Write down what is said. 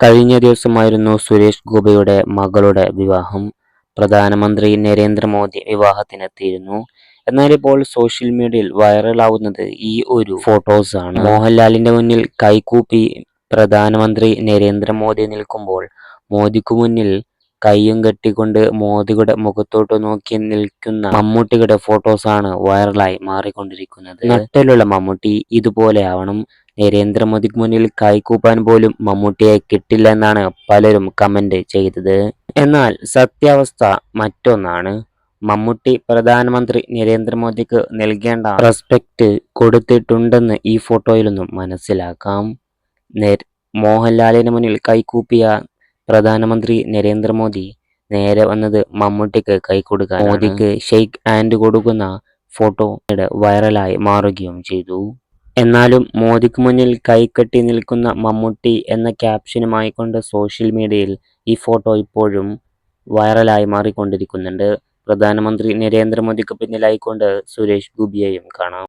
കഴിഞ്ഞ ദിവസമായിരുന്നു സുരേഷ് ഗോപിയുടെ മകളുടെ വിവാഹം. പ്രധാനമന്ത്രി നരേന്ദ്രമോദി വിവാഹത്തിനെത്തിയിരുന്നു. എന്നാൽ ഇപ്പോൾ സോഷ്യൽ മീഡിയയിൽ വൈറലാവുന്നത് ഈ ഒരു ഫോട്ടോസ് ആണ് മോഹൻലാലിന്റെ മുന്നിൽ കൈകൂപ്പി പ്രധാനമന്ത്രി നരേന്ദ്രമോദി നിൽക്കുമ്പോൾ മോദിക്കു മുന്നിൽ കയ്യും കെട്ടിക്കൊണ്ട് മോദിയുടെ മുഖത്തോട്ട് നോക്കി നിൽക്കുന്ന മമ്മൂട്ടിയുടെ ഫോട്ടോസ് ആണ് വൈറലായി മാറിക്കൊണ്ടിരിക്കുന്നത്. നട്ടലുള്ള മമ്മൂട്ടി ഇതുപോലെ ആവണം. നരേന്ദ്രമോദിക്ക് മുന്നിൽ കൈകൂപ്പാൻ പോലും മമ്മൂട്ടിയെ കിട്ടില്ല എന്നാണ് പലരും കമന്റ് ചെയ്തത്. എന്നാൽ സത്യാവസ്ഥ മറ്റൊന്നാണ്. മമ്മൂട്ടി പ്രധാനമന്ത്രി നരേന്ദ്രമോദിക്ക് നൽകേണ്ട റെസ്പെക്ട് കൊടുത്തിട്ടുണ്ടെന്ന് ഈ ഫോട്ടോയിൽ നിന്നും മനസ്സിലാക്കാം. മോഹൻലാലിന് മുന്നിൽ കൈകൂപ്പിയ പ്രധാനമന്ത്രി നരേന്ദ്രമോദി നേരെ വന്നത് മമ്മൂട്ടിക്ക് കൈ കൊടുക്കാൻ മോദിക്ക് ഷെയ്ക്ക് ആൻഡ് കൊടുക്കുന്ന ഫോട്ടോ വൈറലായി മാറുകയും ചെയ്തു. എന്നാലും മോദിക്ക് മുന്നിൽ കൈകെട്ടി നിൽക്കുന്ന മമ്മൂട്ടി എന്ന ക്യാപ്ഷനുമായി കൊണ്ട് സോഷ്യൽ മീഡിയയിൽ ഈ ഫോട്ടോ ഇപ്പോഴും വൈറലായി മാറിക്കൊണ്ടിരിക്കുന്നുണ്ട്. പ്രധാനമന്ത്രി നരേന്ദ്രമോദിക്ക് പിന്നിലായിക്കൊണ്ട് സുരേഷ് ഗോപിയെയും കാണാം.